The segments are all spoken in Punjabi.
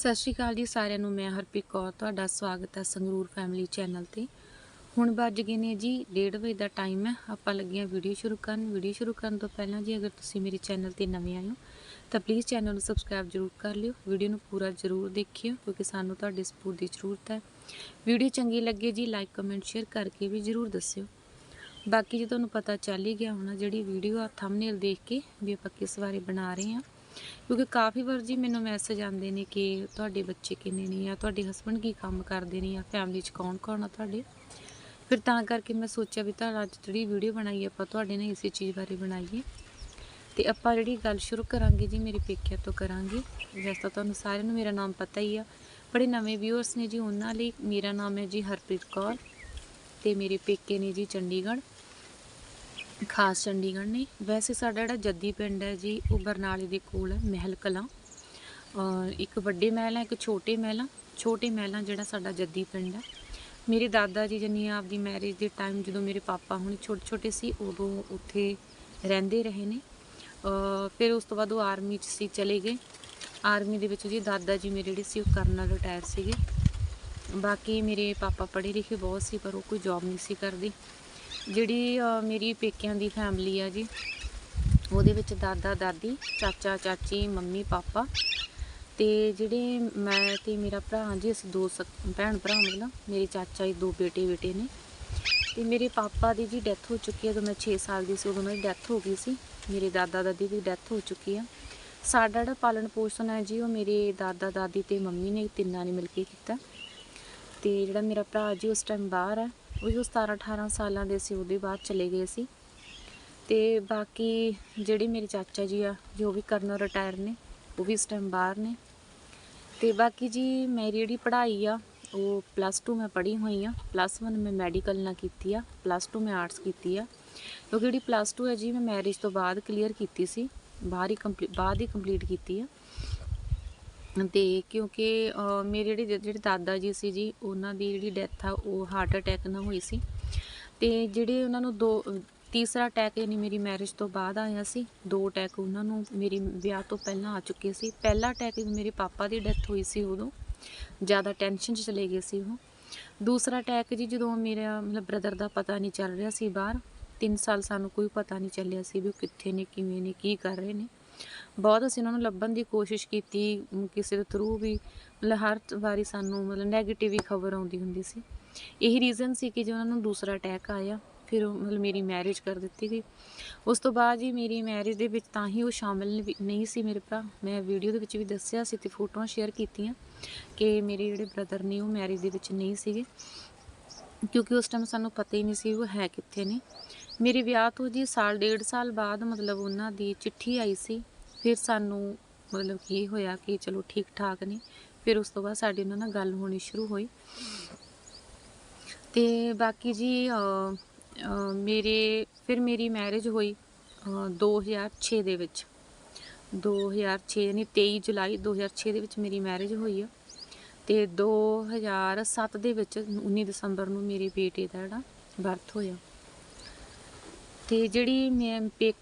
ਸਤਿ ਸ਼੍ਰੀ ਅਕਾਲ ਜੀ ਸਾਰਿਆਂ ਨੂੰ, ਮੈਂ ਹਰਪ੍ਰੀਤ ਕੌਰ, ਤੁਹਾਡਾ ਸਵਾਗਤ ਹੈ ਸੰਗਰੂਰ ਫੈਮਿਲੀ ਚੈਨਲ ਤੇ। ਹੁਣ ਵੱਜ ਗਏ ਨੇ ਜੀ 1:30 ਵਜੇ ਦਾ ਟਾਈਮ ਹੈ, ਆਪਾਂ ਲੱਗੀਆਂ ਵੀਡੀਓ ਸ਼ੁਰੂ ਕਰਨ। ਵੀਡੀਓ ਸ਼ੁਰੂ ਕਰਨ ਤੋਂ ਪਹਿਲਾਂ ਜੀ ਅਗਰ ਤੁਸੀਂ ਮੇਰੇ ਚੈਨਲ ਤੇ ਨਵੇਂ ਆਏ ਹੋ, ਤਾਂ ਪਲੀਜ਼ ਚੈਨਲ ਨੂੰ ਸਬਸਕ੍ਰਾਈਬ ਜ਼ਰੂਰ ਕਰ ਲਿਓ। ਵੀਡੀਓ ਨੂੰ ਪੂਰਾ ਜ਼ਰੂਰ ਦੇਖਿਓ, ਕਿਉਂਕਿ ਸਾਨੂੰ ਤੁਹਾਡੇ ਸਪੋਰਟ ਦੀ ਜ਼ਰੂਰਤ ਹੈ। ਵੀਡੀਓ ਚੰਗੀ ਲੱਗੇ ਜੀ ਲਾਈਕ ਕਮੈਂਟ ਸ਼ੇਅਰ ਕਰਕੇ ਵੀ ਜ਼ਰੂਰ ਦੱਸਿਓ। ਬਾਕੀ ਜੇ ਤੁਹਾਨੂੰ ਪਤਾ ਚੱਲ ਹੀ ਗਿਆ ਹੋਣਾ, ਜਿਹੜੀ ਵੀਡੀਓ ਆ ਥੰਬਨੇਲ ਦੇਖ ਕੇ ਵੀ ਆਪਾਂ ਕਿਸ ਬਾਰੇ ਬਣਾ ਰਹੇ ਹਾਂ ਕਿਉਂਕਿ ਕਾਫੀ ਵਾਰ ਜੀ ਮੈਨੂੰ ਮੈਸੇਜ ਆਉਂਦੇ ਨੇ ਕਿ ਤੁਹਾਡੇ ਬੱਚੇ ਕਿੰਨੇ ਨੇ ਜਾਂ ਤੁਹਾਡੇ ਹਸਬੰਡ ਕੀ ਕੰਮ ਕਰਦੇ ਨੇ ਜਾਂ ਫੈਮਿਲੀ 'ਚ ਕੌਣ ਕੌਣ ਆ ਤੁਹਾਡੇ। ਫਿਰ ਤਾਂ ਕਰਕੇ ਮੈਂ ਸੋਚਿਆ ਵੀ ਤੁਹਾਡਾ ਅੱਜ ਜਿਹੜੀ ਵੀਡੀਓ ਬਣਾਈ ਆਪਾਂ ਤੁਹਾਡੇ ਨਾਲ ਇਸੇ ਚੀਜ਼ ਬਾਰੇ ਬਣਾਈਏ। ਤੇ ਆਪਾਂ ਜਿਹੜੀ ਗੱਲ ਸ਼ੁਰੂ ਕਰਾਂਗੇ ਜੀ, ਮੇਰੇ ਪੇਕਿਆਂ ਤੋਂ ਕਰਾਂਗੇ। ਵੈਸੇ ਤਾਂ ਤੁਹਾਨੂੰ ਸਾਰਿਆਂ ਨੂੰ ਮੇਰਾ ਨਾਮ ਪਤਾ ਹੀ ਆ, ਬੜੇ ਨਵੇਂ ਵਿਊਅਰਸ ਨੇ ਜੀ, ਉਹਨਾਂ ਲਈ ਮੇਰਾ ਨਾਮ ਹੈ ਜੀ ਹਰਪ੍ਰੀਤ ਕੌਰ ਤੇ ਮੇਰੇ ਪੇਕੇ ਨੇ ਜੀ ਚੰਡੀਗੜ੍ਹ। ਖਾਸ ਚੰਡੀਗੜ੍ਹ ਨੇ ਵੈਸੇ ਸਾਡਾ ਜਿਹੜਾ ਜੱਦੀ ਪਿੰਡ ਹੈ ਜੀ, ਉਹ ਬਰਨਾਲੇ ਦੇ ਕੋਲ ਹੈ, ਮਹਿਲ ਕਲਾਂ। ਇੱਕ ਵੱਡੇ ਮਹਿਲ ਹੈ, ਇੱਕ ਛੋਟੇ ਮਹਿਲ ਆ। ਛੋਟੇ ਮਹਿਲਾਂ ਜਿਹੜਾ ਸਾਡਾ ਜੱਦੀ ਪਿੰਡ ਹੈ। ਮੇਰੇ ਦਾਦਾ ਜੀ ਜਨੀ ਆਪਦੀ ਮੈਰਿਜ ਦੇ ਟਾਈਮ ਜਦੋਂ ਮੇਰੇ ਪਾਪਾ ਹੁਣ ਛੋਟੇ ਛੋਟੇ ਸੀ, ਉਦੋਂ ਉੱਥੇ ਰਹਿੰਦੇ ਰਹੇ ਨੇ। ਫਿਰ ਉਸ ਤੋਂ ਬਾਅਦ ਉਹ ਆਰਮੀ 'ਚ ਸੀ, ਚਲੇ ਗਏ। ਆਰਮੀ ਦੇ ਵਿੱਚ ਜੀ ਦਾਦਾ ਜੀ ਮੇਰੇ ਜਿਹੜੇ ਸੀ, ਉਹ ਕਰਨਲ ਰਿਟਾਇਰ ਸੀਗੇ। ਬਾਕੀ ਮੇਰੇ ਪਾਪਾ ਪੜ੍ਹੇ ਲਿਖੇ ਬਹੁਤ ਸੀ, ਪਰ ਉਹ ਕੋਈ ਜੌਬ ਨਹੀਂ ਸੀ ਕਰਦੇ। ਜਿਹੜੀ ਮੇਰੀ ਪੇਕਿਆਂ ਦੀ ਫੈਮਿਲੀ ਆ ਜੀ, ਉਹਦੇ ਵਿੱਚ ਦਾਦਾ, ਦਾਦੀ, ਚਾਚਾ, ਚਾਚੀ, ਮੰਮੀ, ਪਾਪਾ ਤੇ ਜਿਹੜੇ ਮੈਂ ਤੇ ਮੇਰਾ ਭਰਾ ਜੀ, ਅਸੀਂ ਦੋ ਸਕ- ਭੈਣ ਭਰਾ ਮਤਲਬ ਮੇਰੇ ਚਾਚਾ ਜੀ ਦੋ ਬੇਟੇ ਬੇਟੇ ਨੇ ਤੇ ਮੇਰੇ ਪਾਪਾ ਦੀ ਜੀ ਡੈਥ ਹੋ ਚੁੱਕੀ ਹੈ ਜਦੋਂ ਮੈਂ 6 ਸਾਲ ਦੀ ਸੀ, ਉਦੋਂ ਮੇਰੀ ਡੈਥ ਹੋ ਗਈ ਸੀ, ਮੇਰੇ ਦਾਦਾ, ਦਾਦੀ ਦੀ ਡੈਥ ਹੋ ਚੁੱਕੀ ਆ। ਸਾਡਾ ਜਿਹੜਾ ਪਾਲਣ ਪੋਸ਼ਣ ਹੈ ਜੀ, ਉਹ ਮੇਰੇ ਦਾਦਾ, ਦਾਦੀ ਤੇ ਮੰਮੀ ਨੇ ਤਿੰਨਾਂ ਨੇ ਮਿਲ ਕੇ ਕੀਤਾ ਤੇ ਜਿਹੜਾ ਮੇਰਾ ਭਰਾ ਜੀ ਉਸ ਟਾਈਮ ਬਾਹਰ ਹੈ ਉਹ ਜੋ 17 18 ਸਾਲਾਂ ਦੇ ਸੀ, ਉਹਦੇ ਬਾਅਦ ਚਲੇ ਗਏ ਸੀ। ਤੇ ਬਾਕੀ ਜਿਹੜੇ ਮੇਰੇ ਚਾਚਾ ਜੀ ਆ, ਜੋ ਵੀ ਕਰਨਲ ਰਿਟਾਇਰ ਨੇ, ਉਹ ਵੀ ਇਸ ਟਾਈਮ ਬਾਹਰ ਨੇ। ਤੇ ਬਾਕੀ ਜੀ ਮੇਰੀ ਜਿਹੜੀ ਪੜ੍ਹਾਈ ਆ, ਉਹ ਪਲੱਸ 2 ਮੈਂ ਪੜ੍ਹੀ ਹੋਈ ਆ। ਪਲੱਸ 1 ਮੈਂ ਮੈਡੀਕਲ ਨਾਲ ਕੀਤੀ ਆ ਪਲੱਸ 2 ਮੈਂ ਆਰਟਸ ਕੀਤੀ ਆ। ਕਿਉਂਕਿ ਜਿਹੜੀ ਪਲੱਸ 2 ਹੈ ਜੀ, ਮੈਂ ਮੈਰਿਜ ਤੋਂ ਬਾਅਦ ਕਲੀਅਰ ਕੀਤੀ ਸੀ, ਬਾਹਰ ਹੀ ਕੰਪਲੀਟ ਬਾਅਦ ਹੀ ਕੰਪਲੀਟ ਕੀਤੀ ਆ। ਅਤੇ ਕਿਉਂਕਿ ਮੇਰੇ ਜਿਹੜੇ ਜਿਹੜੇ ਦਾਦਾ ਜੀ ਸੀ ਜੀ, ਉਹਨਾਂ ਦੀ ਜਿਹੜੀ ਡੈਥ ਆ, ਉਹ ਹਾਰਟ ਅਟੈਕ ਨਾਲ ਹੋਈ ਸੀ। ਅਤੇ ਜਿਹੜੇ ਉਹਨਾਂ ਨੂੰ ਦੋ, ਤੀਸਰਾ ਅਟੈਕ ਯਾਨੀ ਮੇਰੀ ਮੈਰਿਜ ਤੋਂ ਬਾਅਦ ਆਇਆ ਸੀ, ਦੋ ਅਟੈਕ ਉਹਨਾਂ ਨੂੰ ਮੇਰੀ ਵਿਆਹ ਤੋਂ ਪਹਿਲਾਂ ਆ ਚੁੱਕੇ ਸੀ। ਪਹਿਲਾ ਅਟੈਕ ਮੇਰੇ ਪਾਪਾ ਦੀ ਡੈਥ ਹੋਈ ਸੀ ਉਦੋਂ, ਜ਼ਿਆਦਾ ਟੈਨਸ਼ਨ 'ਚ ਚਲੇ ਗਏ ਸੀ ਉਹ। ਦੂਸਰਾ ਅਟੈਕ ਜੀ ਜਦੋਂ ਮੇਰਾ ਮਤਲਬ ਬ੍ਰਦਰ ਦਾ ਪਤਾ ਨਹੀਂ ਚੱਲ ਰਿਹਾ ਸੀ ਬਾਹਰ 3 ਸਾਲ ਸਾਨੂੰ ਕੋਈ ਪਤਾ ਨਹੀਂ ਚੱਲਿਆ ਸੀ ਵੀ ਉਹ ਕਿੱਥੇ ਨੇ, ਕਿਵੇਂ ਨੇ, ਕੀ ਕਰ ਰਹੇ ਨੇ। ਬਹੁਤ ਅਸੀਂ ਉਹਨਾਂ ਨੂੰ ਲੱਭਣ ਦੀ ਕੋਸ਼ਿਸ਼ ਕੀਤੀ ਕਿਸੇ ਦੇ ਥਰੂ ਵੀ, ਮਤਲਬ ਹਰ ਵਾਰੀ ਸਾਨੂੰ ਮਤਲਬ ਨੈਗੇਟਿਵ ਹੀ ਖਬਰ ਆਉਂਦੀ ਹੁੰਦੀ ਸੀ। ਇਹੀ ਰੀਜ਼ਨ ਸੀ ਕਿ ਜੇ ਉਹਨਾਂ ਨੂੰ ਦੂਸਰਾ ਅਟੈਕ ਆਇਆ, ਫਿਰ ਉਹ ਮਤਲਬ ਮੇਰੀ ਮੈਰਿਜ ਕਰ ਦਿੱਤੀ ਗਈ। ਉਸ ਤੋਂ ਬਾਅਦ ਜੀ ਮੇਰੀ ਮੈਰਿਜ ਦੇ ਵਿੱਚ ਤਾਂ ਹੀ ਉਹ ਸ਼ਾਮਿਲ ਵੀ- ਨਹੀਂ ਸੀ ਮੇਰੇ ਭਰਾ। ਮੈਂ ਵੀਡੀਓ ਦੇ ਵਿੱਚ ਵੀ ਦੱਸਿਆ ਸੀ ਤੇ ਫੋਟੋਆਂ ਸ਼ੇਅਰ ਕੀਤੀਆਂ ਕਿ ਮੇਰੇ ਜਿਹੜੇ ਬ੍ਰਦਰ ਨੇ ਉਹ ਮੈਰਿਜ ਦੇ ਵਿੱਚ ਨਹੀਂ ਸੀਗੇ। ਕਿਉਂਕਿ ਉਸ ਟਾਈਮ ਸਾਨੂੰ ਪਤਾ ਹੀ ਨਹੀਂ ਸੀ ਉਹ ਹੈ ਕਿੱਥੇ ਨੇ। ਮੇਰੇ ਵਿਆਹ ਤੋਂ ਜੀ ਸਾਲ, ਡੇਢ ਸਾਲ ਬਾਅਦ ਮਤਲਬ ਉਹਨਾਂ ਦੀ ਚਿੱਠੀ ਆਈ ਸੀ ਫਿਰ ਸਾਨੂੰ ਮਤਲਬ ਕੀ ਹੋਇਆ ਕਿ ਚਲੋ ਠੀਕ ਠਾਕ ਨੇ। ਫਿਰ ਉਸ ਤੋਂ ਬਾਅਦ ਸਾਡੀ ਉਹਨਾਂ ਨਾਲ ਗੱਲ ਹੋਣੀ ਸ਼ੁਰੂ ਹੋਈ। ਤੇ ਬਾਕੀ ਜੀ ਮੇਰੇ ਫਿਰ ਮੇਰੀ ਮੈਰਿਜ ਹੋਈ ਅ, 2006 ਦੇ ਵਿੱਚ। 2006 ਯਾਨੀ 23 ਜੁਲਾਈ 2006 ਦੇ ਵਿੱਚ ਮੇਰੀ ਮੈਰਿਜ ਹੋਈ ਆ। ਤੇ 2007 ਦੇ ਵਿੱਚ 19 ਦਸੰਬਰ ਨੂੰ ਮੇਰੇ ਬੇਟੇ ਦਾ ਜਿਹੜਾ ਬਰਥ ਹੋਇਆ। ਤੇ ਜਿਹੜੀ ਮੈਂ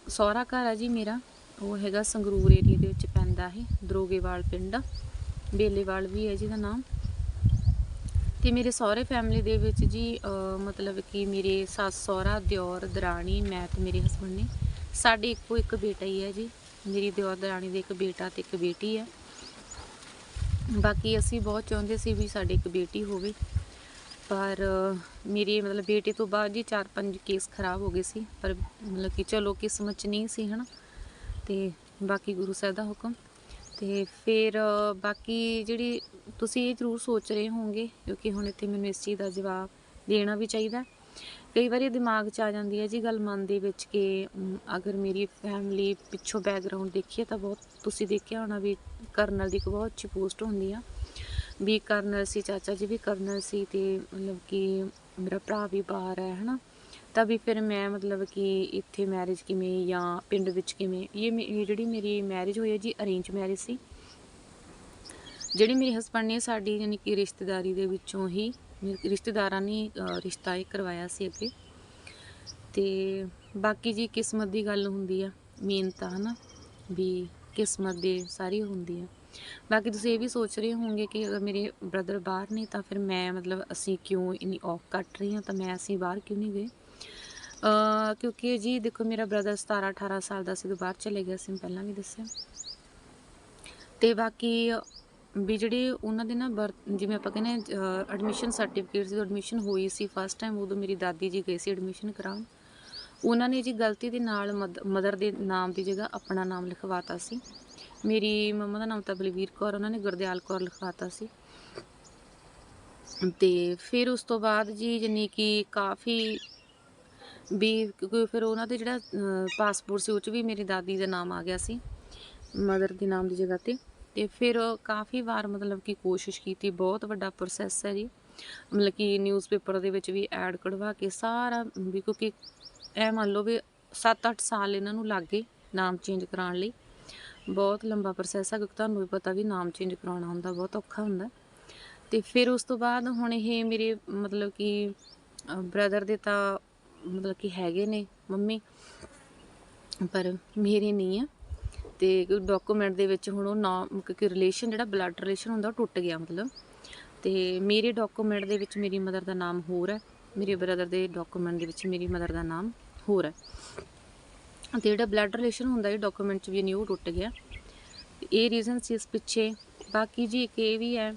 ਸਹੁਰਾ ਘਰ ਆ ਜੀ ਮੇਰਾ ਉਹ ਹੈਗਾ ਸੰਗਰੂਰ ਏਰੀਆ ਦੇ ਵਿੱਚ ਪੈਂਦਾ ਹੈ ਦਰੋਗੇਵਾਲ ਪਿੰਡ। ਬੇਲੇਵਾਲ ਵੀ ਹੈ ਜਿਹਦਾ ਨਾਮ। ਤੇ ਮੇਰੇ ਸਹੁਰੇ ਫੈਮਿਲੀ ਦੇ ਵਿੱਚ ਜੀ ਮਤਲਬ ਕਿ ਮੇਰੇ ਸੱਸ ਸਹੁਰਾ ਦਿਓਰ ਦਰਾਣੀ ਮੈਂ ਤੇ ਮੇਰੇ ਹਸਬੰਡ ਨੇ। ਸਾਡੇ ਇੱਕੋ ਇੱਕ ਬੇਟਾ ਹੀ ਹੈ ਜੀ। ਮੇਰੀ ਦਿਓਰ ਦਰਾਣੀ ਦੇ ਇੱਕ ਬੇਟਾ ਤੇ ਇੱਕ ਬੇਟੀ ਹੈ। ਬਾਕੀ ਅਸੀਂ ਬਹੁਤ ਚਾਹੁੰਦੇ ਸੀ ਵੀ ਸਾਡੇ ਇੱਕ ਬੇਟੀ ਹੋਵੇ। ਪਰ ਅਹ, ਮੇਰੇ ਮਤਲਬ ਬੇਟੇ ਤੋਂ ਬਾਅਦ ਜੀ ਚਾਰ ਪੰਜ ਕੇਸ ਖਰਾਬ ਹੋ ਗਏ ਸੀ। ਪਰ ਮਤਲਬ ਕਿ ਚਲੋ ਕਿਸਮਤ ਚ ਨਹੀਂ ਸੀ ਹਨਾ। ਤੇ ਬਾਕੀ ਗੁਰੂ ਸਾਹਿਬ ਦਾ ਹੁਕਮ। ਤੇ ਫਿਰ ਬਾਕੀ ਜਿਹੜੀ ਤੁਸੀਂ ਇਹ ਜ਼ਰੂਰ ਸੋਚ ਰਹੇ ਹੋਵੋਗੇ, ਕਿਉਂਕਿ ਹੁਣ ਇੱਥੇ ਮੈਨੂੰ ਇਸ ਚੀਜ਼ ਦਾ ਜਵਾਬ ਦੇਣਾ ਵੀ ਚਾਹੀਦਾ। ਕਈ ਵਾਰੀ ਦਿਮਾਗ 'ਚ ਆ ਜਾਂਦੀ ਹੈ ਜੀ ਗੱਲ ਮਨ ਦੇ ਵਿੱਚ ਕਿ ਅਗਰ ਮੇਰੀ ਫੈਮਿਲੀ ਪਿੱਛੋਂ ਬੈਕਗ੍ਰਾਉਂਡ ਦੇਖੀਏ ਤਾਂ ਬਹੁਤ ਤੁਸੀਂ ਦੇਖਿਆ ਹੋਣਾ ਵੀ ਕਰਨਲ ਦੀ ਇੱਕ ਬਹੁਤ ਅੱਛੀ ਪੋਸਟ ਹੁੰਦੀ ਆ। ਵੀ ਕਰਨਲ ਸੀ, ਚਾਚਾ ਜੀ ਵੀ ਕਰਨਲ ਸੀ ਤੇ ਮਤਲਬ ਕਿ ਮੇਰਾ ਭਰਾ ਵੀ ਬਾਹਰ ਹੈ, ਹਨਾ। ਤਾਂ ਵੀ ਫਿਰ ਮੈਂ ਮਤਲਬ ਕਿ ਇੱਥੇ ਮੈਰਿਜ ਕਿਵੇਂ ਜਾਂ ਪਿੰਡ ਵਿੱਚ ਕਿਵੇਂ, ਇਹ ਮੇ- ਜਿਹੜੀ ਮੇਰੀ ਮੈਰਿਜ ਹੋਈ ਹੈ ਜੀ ਅਰੇਂਜ ਮੈਰਿਜ ਸੀ। ਜਿਹੜੀ ਮੇਰੇ ਹਸਬੰਡ ਨੇ ਸਾਡੀ ਯਾਨੀ ਕਿ ਰਿਸ਼ਤੇਦਾਰੀ ਦੇ ਵਿੱਚੋਂ ਹੀ, ਰਿਸ਼ਤੇਦਾਰਾਂ ਨੇ ਰਿਸ਼ਤਾ ਇਹ ਕਰਵਾਇਆ ਸੀ ਅੱਗੇ। ਤੇ ਬਾਕੀ ਜੀ ਕਿਸਮਤ ਦੀ ਗੱਲ ਹੁੰਦੀ ਆ ਮੇਨ ਤਾਂ ਹਨਾ, ਵੀ ਕਿਸਮਤ ਦੇ ਸਾਰੀ ਹੁੰਦੀ ਆ। ਬਾਕੀ ਤੁਸੀਂ ਇਹ ਵੀ ਸੋਚ ਰਹੇ ਹੋਵੋਗੇ ਕਿ ਅਗਰ ਮੇਰੇ ਬ੍ਰਦਰ ਬਾਹਰ ਨੇ ਤਾਂ ਫਿਰ ਮੈਂ ਮਤਲਬ ਅਸੀਂ ਕਿਉਂ ਇੰਨੀ ਔਫ ਕੱਟ ਰਹੀ ਹਾਂ, ਤਾਂ ਮੈਂ ਅਸੀਂ ਬਾਹਰ ਕਿਉਂ ਨਹੀਂ ਗਏ? ਕਿਉਂਕਿ ਜੀ ਦੇਖੋ ਮੇਰਾ ਬ੍ਰਦਰ 17 18 ਸਾਲ ਦਾ ਸੀ ਜਦੋਂ ਬਾਹਰ ਚਲੇ ਗਿਆ ਸੀ, ਮੈਂ ਪਹਿਲਾਂ ਵੀ ਦੱਸਿਆ। ਤੇ ਬਾਕੀ ਵੀ ਜਿਹੜੇ ਉਹਨਾਂ ਦੇ ਨਾ ਬਰਥ ਜਿਵੇਂ ਆਪਾਂ ਕਹਿੰਦੇ ਐਡਮਿਸ਼ਨ ਸਰਟੀਫਿਕੇਟ ਜਦੋਂ ਐਡਮਿਸ਼ਨ ਹੋਈ ਸੀ ਫਸਟ ਟਾਈਮ ਉਦੋਂ ਮੇਰੀ ਦਾਦੀ ਜੀ ਗਏ ਸੀ ਐਡਮਿਸ਼ਨ ਕਰਾਉਣ। ਉਹਨਾਂ ਨੇ ਜੀ ਗਲਤੀ ਦੇ ਨਾਲ ਮਦਰ ਦੇ ਨਾਮ ਦੀ ਜਗ੍ਹਾ ਆਪਣਾ ਨਾਮ ਲਿਖਵਾਤਾ ਸੀ। ਮੇਰੀ ਮੰਮਾ ਦਾ ਨਾਮ ਤਾਂ ਬਲਵੀਰ ਕੌਰ, ਉਹਨਾਂ ਨੇ ਗੁਰਦਿਆਲ ਕੌਰ ਲਿਖਵਾਤਾ ਸੀ। ਤੇ ਫਿਰ ਉਸ ਤੋਂ ਬਾਅਦ ਜੀ ਜਾਨੀ ਕਿ ਕਾਫੀ ਵੀ ਕਿਉਂਕਿ ਫਿਰ ਉਹਨਾਂ ਦੇ ਜਿਹੜਾ ਪਾਸਪੋਰਟ ਸੀ, ਉਹ 'ਚ ਵੀ ਮੇਰੀ ਦਾਦੀ ਦਾ ਨਾਮ ਆ ਗਿਆ ਸੀ ਮਦਰ ਦੇ ਨਾਮ ਦੀ ਜਗ੍ਹਾ ਤੇ। ਤੇ ਫਿਰ ਕਾਫੀ ਵਾਰ ਮਤਲਬ ਕਿ ਕੋਸ਼ਿਸ਼ ਕੀਤੀ, ਬਹੁਤ ਵੱਡਾ ਪ੍ਰੋਸੈਸ ਹੈ ਜੀ। ਮਤਲਬ ਕਿ ਨਿਊਜ਼ਪੇਪਰ ਦੇ ਵਿੱਚ ਵੀ ਐਡ ਕਢਵਾ ਕੇ ਸਾਰਾ, ਵੀ ਕਿਉਂਕਿ ਇਹ ਮੰਨ ਲਓ ਵੀ 7-8 ਸਾਲ ਇਹਨਾਂ ਨੂੰ ਲੱਗ ਗਏ ਨਾਮ ਚੇਂਜ ਕਰਾਉਣ ਲਈ। ਬਹੁਤ ਲੰਬਾ ਪ੍ਰੋਸੈਸ ਹੈ, ਕਿਉਂਕਿ ਤੁਹਾਨੂੰ ਵੀ ਪਤਾ ਵੀ ਨਾਮ ਚੇਂਜ ਕਰਾਉਣਾ ਹੁੰਦਾ, ਬਹੁਤ ਔਖਾ ਹੁੰਦਾ। ਤੇ ਫਿਰ ਉਸ ਤੋਂ ਬਾਅਦ ਹੁਣ ਇਹ ਮੇਰੇ ਮਤਲਬ ਕਿ ਬ੍ਰਦਰ ਦੇ ਤਾਂ ਮਤਲਬ ਕਿ ਹੈਗੇ ਨੇ ਮੰਮੀ, ਪਰ ਮੇਰੇ ਨਹੀਂ ਆ। ਤੇ ਡਾਕੂਮੈਂਟ ਦੇ ਵਿੱਚ ਹੁਣ ਉਹ ਨਾਮ ਕਿਉਂਕਿ ਰਿਲੇਸ਼ਨ ਜਿਹੜਾ ਬਲੱਡ ਰਿਲੇਸ਼ਨ ਹੁੰਦਾ ਉਹ ਟੁੱਟ ਗਿਆ ਮਤਲਬ। ਤੇ ਮੇਰੇ ਡਾਕੂਮੈਂਟ ਦੇ ਵਿੱਚ ਮੇਰੀ ਮਦਰ ਦਾ ਨਾਮ ਹੋਰ ਹੈ। ਮੇਰੇ ਬ੍ਰਦਰ ਦੇ ਡਾਕੂਮੈਂਟ ਦੇ ਵਿੱਚ ਮੇਰੀ ਮਦਰ ਦਾ ਨਾਮ ਹੋਰ ਹੈ। ਤੇ ਜਿਹੜਾ ਬਲੱਡ ਰਿਲੇਸ਼ਨ ਹੁੰਦਾ, ਇਹ ਡਾਕੂਮੈਂਟ 'ਚ ਵੀ ਨਹੀਂ ਉਹ ਟੁੱਟ ਗਿਆ। ਇਹ ਰੀਜ਼ਨ ਸੀ ਇਸ ਪਿੱਛੇ। ਬਾਕੀ ਜੀ ਇੱਕ ਇਹ ਵੀ ਹੈ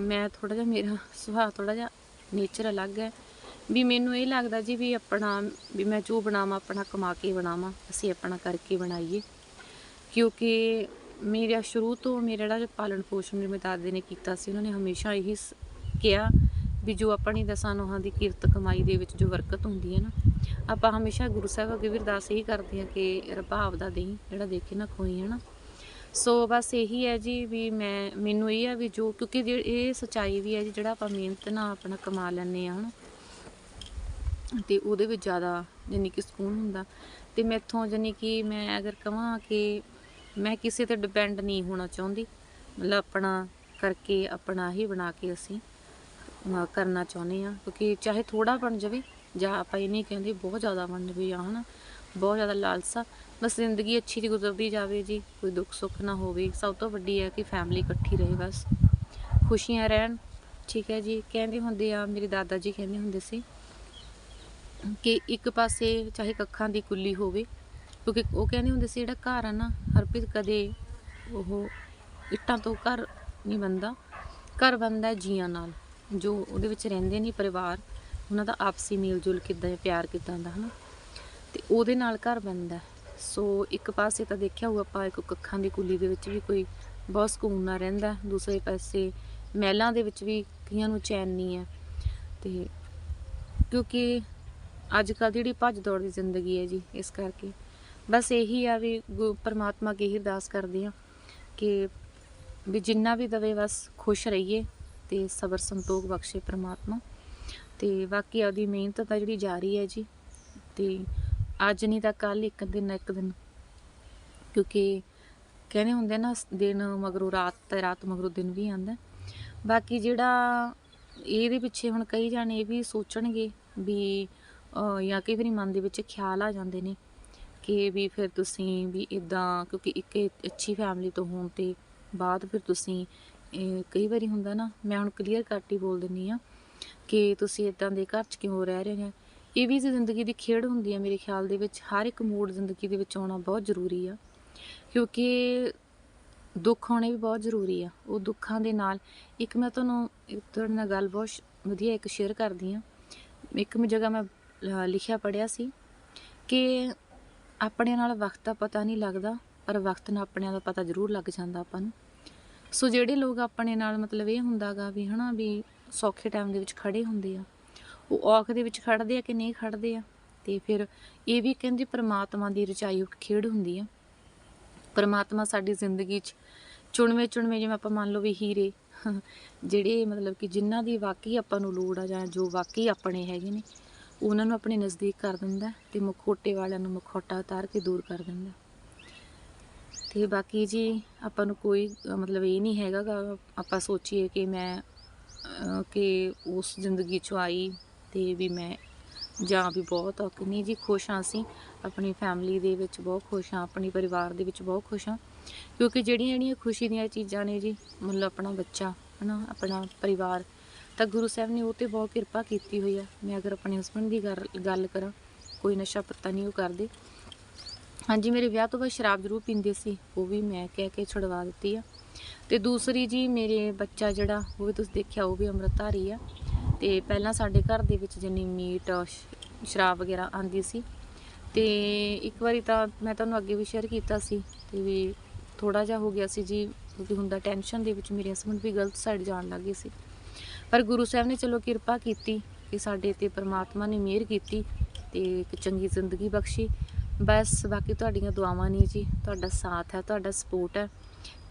ਮੈਂ ਥੋੜਾ ਜਿਹਾ ਮੇਰਾ ਸੁਭਾਅ ਥੋੜਾ ਜਿਹਾ ਨੇਚਰ ਅਲੱਗ ਹੈ। ਵੀ ਮੈਨੂੰ ਇਹ ਲੱਗਦਾ ਜੀ ਵੀ ਆਪਣਾ, ਵੀ ਮੈਂ ਜੋ ਬਣਾਵਾਂ, ਆਪਣਾ ਕਮਾ ਕੇ ਬਣਾਵਾਂ, ਅਸੀਂ ਆਪਣਾ ਕਰਕੇ ਬਣਾਈਏ। ਕਿਉਂਕਿ ਮੇਰਾ ਸ਼ੁਰੂ ਤੋਂ ਮੇਰਾ ਜਿਹੜਾ ਪਾਲਣ ਪੋਸ਼ਣ ਮੇਰੇ ਦਾਦੇ ਨੇ ਕੀਤਾ ਸੀ, ਉਹਨਾਂ ਨੇ ਹਮੇਸ਼ਾ ਇਹੀ ਸ- ਕਿਹਾ ਵੀ ਜੋ ਆਪਣੀ ਦਸਾਂ ਨੋਹਾਂ ਦੀ ਕਿਰਤ ਕਮਾਈ ਦੇ ਵਿੱਚ ਜੋ ਬਰਕਤ ਹੁੰਦੀ ਹੈ ਨਾ, ਆਪਾਂ ਹਮੇਸ਼ਾ ਗੁਰੂ ਸਾਹਿਬ ਅੱਗੇ ਵੀ ਅਰਦਾਸ ਇਹੀ ਕਰਦੇ ਹਾਂ ਕਿ ਰੱਬਾ ਆਪਦਾ ਦੇਈ, ਜਿਹੜਾ ਦੇਖੇ ਨਾ ਖੋਈ, ਹੈ ਨਾ। ਸੋ ਬਸ ਇਹੀ ਹੈ ਜੀ ਵੀ ਮੈਂ, ਮੈਨੂੰ ਇਹ ਆ ਵੀ ਜੋ, ਕਿਉਂਕਿ ਜੇ- ਇਹ ਸਚਾਈ ਵੀ ਹੈ ਜੀ, ਜਿਹੜਾ ਆਪਾਂ ਮਿਹਨਤ ਨਾਲ ਆਪਣਾ ਕਮਾ ਲੈਂਦੇ ਆ ਹਨਾ ਤੇ ਉਹਦੇ ਵਿੱਚ ਜ਼ਿਆਦਾ ਜਾਨੀ ਕਿ ਸਕੂਨ ਹੁੰਦਾ। ਤੇ ਮੈਥੋਂ ਜਾਨੀ ਕਿ ਮੈਂ ਅਗਰ ਕਹਾਂ ਕਿ ਮੈਂ ਕਿਸੇ ਤੇ ਡਿਪੈਂਡ ਨਹੀਂ ਹੋਣਾ ਚਾਹੁੰਦੀ, ਮਤਲਬ ਆਪਣਾ ਕਰਕੇ ਆਪਣਾ ਹੀ ਬਣਾ ਕੇ ਅਸੀਂ ਕਰਨਾ ਚਾਹੁੰਦੇ ਆ ਕਿਉਂਕਿ ਚਾਹੇ ਥੋੜਾ ਬਣ ਜਾਵੇ, ਜਾਂ ਆਪਾਂ ਇਹ ਨਹੀਂ ਕਹਿੰਦੇ ਬਹੁਤ ਜ਼ਿਆਦਾ ਬਣ ਜਾਵੇ ਜਾਂ ਹਨਾ, ਬਹੁਤ ਜ਼ਿਆਦਾ ਲਾਲਸਾ, ਬਸ ਜ਼ਿੰਦਗੀ ਅੱਛੀ ਦੀ ਗੁਜ਼ਰਦੀ ਜਾਵੇ ਜੀ, ਕੋਈ ਦੁੱਖ ਸੁੱਖ ਨਾ ਹੋਵੇ। ਸਭ ਤੋਂ ਵੱਡੀ ਹੈ ਕਿ ਫੈਮਿਲੀ ਇਕੱਠੀ ਰਹੇ ਬਸ। ਖੁਸ਼ੀਆਂ ਰਹਿਣ, ਠੀਕ ਹੈ ਜੀ। ਕਹਿੰਦੇ ਹੁੰਦੇ ਆ, ਮੇਰੇ ਦਾਦਾ ਜੀ ਕਹਿੰਦੇ ਹੁੰਦੇ ਸੀ ਕਿ ਇੱਕ ਪਾਸੇ ਚਾਹੇ ਕੱਖਾਂ ਦੀ ਕੁੱਲੀ ਹੋਵੇ, ਕਿਉਂਕਿ ਉਹ ਕਹਿੰਦੇ ਹੁੰਦੇ ਸੀ ਜਿਹੜਾ ਘਰ ਆ ਨਾ, ਹਰਪ੍ਰੀਤ ਕਦੇ ਉਹ ਇੱਟਾਂ ਤੋਂ ਘਰ ਨਹੀਂ ਬਣਦਾ। ਘਰ ਬਣਦਾ ਜੀਆਂ ਨਾਲ, ਜੋ ਉਹਦੇ ਵਿੱਚ ਰਹਿੰਦੇ ਨੇ ਪਰਿਵਾਰ, ਉਹਨਾਂ ਦਾ ਆਪਸੀ ਮੇਲ ਜੁਲ ਕਿੱਦਾਂ ਪਿਆਰ ਕਿੱਦਾਂ ਦਾ, ਹਨਾ? ਤੇ ਉਹਦੇ ਨਾਲ ਘਰ ਬਣਦਾ ਸੋ ਇੱਕ ਪਾਸੇ ਤਾਂ ਦੇਖਿਆ ਹੋਊ ਆਪਾਂ, ਇੱਕ ਕੱਖਾਂ ਦੀ ਕੁੱਲੀ ਦੇ ਵਿੱਚ ਵੀ ਕੋਈ ਬਹੁਤ ਸਕੂਨ ਨਾਲ ਰਹਿੰਦਾ ਦੂਸਰੇ ਪਾਸੇ ਮਹਿਲਾਂ ਦੇ ਵਿੱਚ ਵੀ ਕਈਆਂ ਨੂੰ ਚੈਨ ਨਹੀਂ ਹੈ। ਤੇ ਕਿਉਂਕਿ ਅੱਜ ਕੱਲ੍ਹ ਦੀ ਜਿਹੜੀ ਭੱਜ ਦੌੜ ਦੀ ਜ਼ਿੰਦਗੀ ਹੈ ਜੀ, ਇਸ ਕਰਕੇ। ਬਸ ਇਹੀ ਆ ਵੀ ਗੁ- ਪ੍ਰਮਾਤਮਾ ਅੱਗੇ ਹੀ ਅਰਦਾਸ ਕਰਦੇ ਆ ਕਿ ਵੀ ਜਿੰਨਾ ਵੀ ਦਵੇ ਬਸ ਖੁਸ਼ ਰਹੀਏ ਤੇ ਸਬਰ ਸੰਤੋਖ ਬਖਸ਼ੇ ਪਰਮਾਤਮਾ। ਤੇ ਬਾਕੀ ਆਪਦੀ ਮਿਹਨਤ ਤਾਂ ਜਿਹੜੀ ਜਾਰੀ ਹੈ ਜੀ, ਤੇ ਅੱਜ ਨਹੀਂ ਤਾਂ ਕੱਲ ਇੱਕ ਦਿਨ, ਨਾ ਇੱਕ ਦਿਨ। ਕਿਉਂਕਿ ਕਹਿੰਦੇ ਹੁੰਦੇ ਨਾ ਦਿਨ ਮਗਰੋਂ ਰਾਤ ਤੇ ਰਾਤ ਮਗਰੋਂ ਦਿਨ ਵੀ ਆਉਂਦਾ। ਬਾਕੀ ਜਿਹੜਾ ਇਹਦੇ ਪਿੱਛੇ ਹੁਣ ਕਈ ਜਾਣੇ ਇਹ ਵੀ ਸੋਚਣਗੇ ਵੀ ਜਾਂ ਕਈ ਵਾਰੀ ਮਨ ਦੇ ਵਿੱਚ ਖਿਆਲ ਆ ਜਾਂਦੇ ਨੇ ਕਿ ਵੀ ਫਿਰ ਤੁਸੀਂ ਵੀ ਇਦਾਂ ਕਿਉਂਕਿ ਇੱਕ ਅੱਛੀ ਫੈਮਿਲੀ ਤੋਂ ਹੋਣ ਤੇ ਬਾਅਦ ਫਿਰ ਤੁਸੀਂ ਕਈ ਵਾਰੀ ਹੁੰਦਾ ਨਾ, ਮੈਂ ਹੁਣ ਕਲੀਅਰ ਕੱਟ ਹੀ ਬੋਲ ਦਿੰਨੀ ਆ ਕਿ ਤੁਸੀਂ ਇਦਾਂ ਦੇ ਘਰ 'ਚ ਕਿਉਂ ਰਹਿ ਰਹੇ ਹੋ? ਇਹ ਵੀ ਜ਼ਿੰਦਗੀ ਦੀ ਖੇਡ ਹੁੰਦੀ ਆ ਮੇਰੇ ਖਿਆਲ ਦੇ ਵਿੱਚ, ਹਰ ਇੱਕ ਮੂਡ ਜ਼ਿੰਦਗੀ ਦੇ ਵਿੱਚ ਆਉਣਾ ਬਹੁਤ ਜ਼ਰੂਰੀ ਆ। ਕਿਉਂਕਿ ਦੁੱਖ ਆਉਣੇ ਵੀ ਬਹੁਤ ਜ਼ਰੂਰੀ ਆ। ਉਹ ਦੁੱਖਾਂ ਦੇ ਨਾਲ, ਇੱਕ ਮੈਂ ਤੁਹਾਨੂੰ ਤੁਹਾਡੇ ਨਾਲ ਗੱਲ ਬਹੁਤ ਸ਼- ਵਧੀਆ ਇੱਕ ਸ਼ੇਅਰ ਕਰਦੀ ਆ ਇੱਕ ਜਗ੍ਹਾ ਮੈਂ ਲਿਖਿਆ ਪੜਿਆ ਸੀ ਕਿ ਆਪਣੇ ਨਾਲ ਵਕਤ ਦਾ ਪਤਾ ਨਹੀਂ ਲੱਗਦਾ, ਪਰ ਵਕਤ ਨਾਲ ਆਪਣਿਆਂ ਦਾ ਪਤਾ ਜ਼ਰੂਰ ਲੱਗ ਜਾਂਦਾ ਆਪਾਂ ਨੂੰ। ਸੋ ਜਿਹੜੇ ਲੋਕ ਆਪਣੇ ਨਾਲ ਮਤਲਬ ਇਹ ਹੁੰਦਾਗਾ ਵੀ ਹਨਾ ਵੀ ਸੌਖੇ ਟਾਈਮ ਦੇ ਵਿੱਚ ਖੜੇ ਹੁੰਦੇ ਆ, ਉਹ ਔਖ ਦੇ ਵਿੱਚ ਖੜਦੇ ਆ ਕਿ ਨਹੀਂ ਖੜਦੇ ਆ, ਤੇ ਫਿਰ ਇਹ ਵੀ ਕਹਿੰਦੇ ਪ੍ਰਮਾਤਮਾ ਦੀ ਰਚਾਈ ਖੇਡ ਹੁੰਦੀ ਆ। ਪਰਮਾਤਮਾ ਸਾਡੀ ਜ਼ਿੰਦਗੀ 'ਚ ਚੁਣਵੇਂ ਚੁਣਵੇਂ ਜਿਵੇਂ ਆਪਾਂ ਮੰਨ ਲਓ ਵੀ ਹੀਰੇ, ਜਿਹੜੇ ਮਤਲਬ ਕਿ ਜਿਨ੍ਹਾਂ ਦੀ ਵਾਕਈ ਆਪਾਂ ਨੂੰ ਲੋੜ ਆ ਜਾਂ ਜੋ ਵਾਕਈ ਆਪਣੇ ਹੈਗੇ ਨੇ ਉਹਨਾਂ ਨੂੰ ਆਪਣੇ ਨਜ਼ਦੀਕ ਕਰ ਦਿੰਦਾ ਤੇ ਮੁਖੋਟੇ ਵਾਲਿਆਂ ਨੂੰ ਮੁਖੌਟਾ ਉਤਾਰ ਕੇ ਦੂਰ ਕਰ ਦਿੰਦਾ ਤੇ ਬਾਕੀ ਜੀ ਆਪਾਂ ਨੂੰ ਕੋਈ ਮਤਲਬ ਇਹ ਨਹੀਂ ਹੈਗਾ ਗਾ, ਆਪਾਂ ਸੋਚੀਏ ਕਿ ਮੈਂ ਕਿ ਉਸ ਜ਼ਿੰਦਗੀ 'ਚੋਂ ਆਈ ਤੇ ਵੀ ਮੈਂ ਜਾਂ ਵੀ ਬਹੁਤ ਔਖ ਨਹੀਂ ਜੀ ਖੁਸ਼ ਹਾਂ ਅਸੀਂ ਆਪਣੀ ਫੈਮਿਲੀ ਦੇ ਵਿੱਚ ਬਹੁਤ ਖੁਸ਼ ਹਾਂ ਆਪਣੇ ਪਰਿਵਾਰ ਦੇ ਵਿੱਚ ਬਹੁਤ ਖੁਸ਼ ਹਾਂ। ਕਿਉਂਕਿ ਜਿਹੜੀਆਂ ਜਿਹੜੀਆਂ ਖੁਸ਼ੀ ਦੀਆਂ ਚੀਜ਼ਾਂ ਨੇ ਜੀ ਮਤਲਬ ਆਪਣਾ ਬੱਚਾ ਹਨਾ ਆਪਣਾ ਪਰਿਵਾਰ ਤਾਂ ਗੁਰੂ ਸਾਹਿਬ ਨੇ ਉਹ ਤੇ ਬਹੁਤ ਕਿਰਪਾ ਕੀਤੀ ਹੋਈ ਆ। ਮੈਂ ਅਗਰ ਆਪਣੇ ਹਸਬੰਡ ਦੀ ਗੱਲ ਗੱਲ ਕਰਾਂ, ਕੋਈ ਨਸ਼ਾ ਪੱਤਾ ਨਹੀਂ ਉਹ ਕਰਦੇ। ਹਾਂਜੀ, ਮੇਰੇ ਵਿਆਹ ਤੋਂ ਬਾਅਦ ਸ਼ਰਾਬ ਜ਼ਰੂਰ ਪੀਂਦੇ ਸੀ, ਉਹ ਵੀ ਮੈਂ ਕਹਿ ਕੇ ਛੁਡਵਾ ਦਿੱਤੀ ਆ। ਤੇ ਦੂਸਰੀ ਜੀ, ਮੇਰੇ ਬੱਚਾ ਜਿਹੜਾ, ਉਹ ਵੀ ਤੁਸੀਂ ਦੇਖਿਆ, ਉਹ ਵੀ ਅੰਮ੍ਰਿਤਧਾਰੀ ਆ। ਤੇ ਪਹਿਲਾਂ ਸਾਡੇ ਘਰ ਦੇ ਵਿੱਚ ਜਿੰਨੀ ਮੀਟ ਸ਼ਰਾਬ ਵਗੈਰਾ ਆਂਦੀ ਸੀ। ਤੇ ਇੱਕ ਵਾਰੀ ਤਾਂ ਮੈਂ ਤੁਹਾਨੂੰ ਅੱਗੇ ਵੀ ਸ਼ੇਅਰ ਕੀਤਾ ਸੀ, ਤੇ ਵੀ ਥੋੜਾ ਜਿਹਾ ਹੋ ਗਿਆ ਸੀ ਜੀ, ਕਿਉਂਕਿ ਹੁੰਦਾ ਟੈਨਸ਼ਨ ਦੇ ਵਿੱਚ ਮੇਰੇ ਹਸਬੰਡ ਵੀ ਗਲਤ ਸਾਈਡ ਜਾਣ ਲੱਗੇ ਸੀ। ਪਰ ਗੁਰੂ ਸਾਹਿਬ ਨੇ ਚਲੋ ਕਿਰਪਾ ਕੀਤੀ ਕਿ ਸਾਡੇ ਤੇ ਪ੍ਰਮਾਤਮਾ ਨੇ ਮਿਹਰ ਕੀਤੀ ਤੇ ਇੱਕ ਚੰਗੀ ਜ਼ਿੰਦਗੀ ਬਖਸ਼ੀ। ਬਸ ਬਾਕੀ ਤੁਹਾਡੀਆਂ ਦੁਆਵਾਂ ਨੇ ਜੀ, ਤੁਹਾਡਾ ਸਾਥ ਹੈ, ਤੁਹਾਡਾ ਸਪੋਰਟ ਹੈ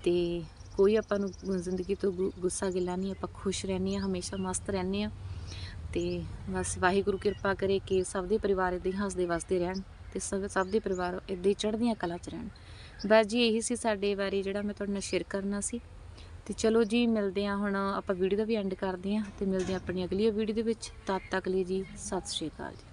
ਤੇ ਕੋਈ ਆਪਾਂ ਨੂੰ ਜ਼ਿੰਦਗੀ ਤੋਂ ਗੁ- ਗੁੱਸਾ ਗਿਲਾ ਨਹੀਂ, ਆਪਾਂ ਖੁਸ਼ ਰਹਿੰਦੇ ਹਾਂ, ਹਮੇਸ਼ਾ ਮਸਤ ਰਹਿੰਦੇ ਹਾਂ ਤੇ ਬਸ ਵਾਹਿਗੁਰੂ ਕਿਰਪਾ ਕਰੇ ਕਿ ਸਭ ਦੇ ਪਰਿਵਾਰ ਇਦਾਂ ਹੀ ਹੱਸਦੇ ਵਸਦੇ ਰਹਿਣ ਤੇ ਸਭ ਸਭ ਦੇ ਪਰਿਵਾਰ ਇਦਾਂ ਹੀ ਚੜ੍ਹਦੀਆਂ ਕਲਾ ਚ ਰਹਿਣ। ਬਸ ਜੀ, ਇਹੀ ਸੀ ਸਾਡੇ ਬਾਰੇ ਜਿਹੜਾ ਮੈਂ ਤੁਹਾਡੇ ਨਾਲ ਸ਼ੇਅਰ ਕਰਨਾ ਸੀ। ਤੇ ਚਲੋ ਜੀ, ਮਿਲਦੇ ਹਾਂ ਹੁਣ, ਆਪਾਂ ਵੀਡੀਓ ਦਾ ਵੀ ਐਂਡ ਕਰਦੇ ਹਾਂ ਤੇ ਮਿਲਦੇ ਹਾਂ ਆਪਣੀ ਅਗਲੀ ਵੀਡੀਓ ਦੇ ਵਿੱਚ। ਤਦ ਤੱਕ ਲਈ ਜੀ, ਸਤਿ ਸ਼੍ਰੀ ਅਕਾਲ ਜੀ।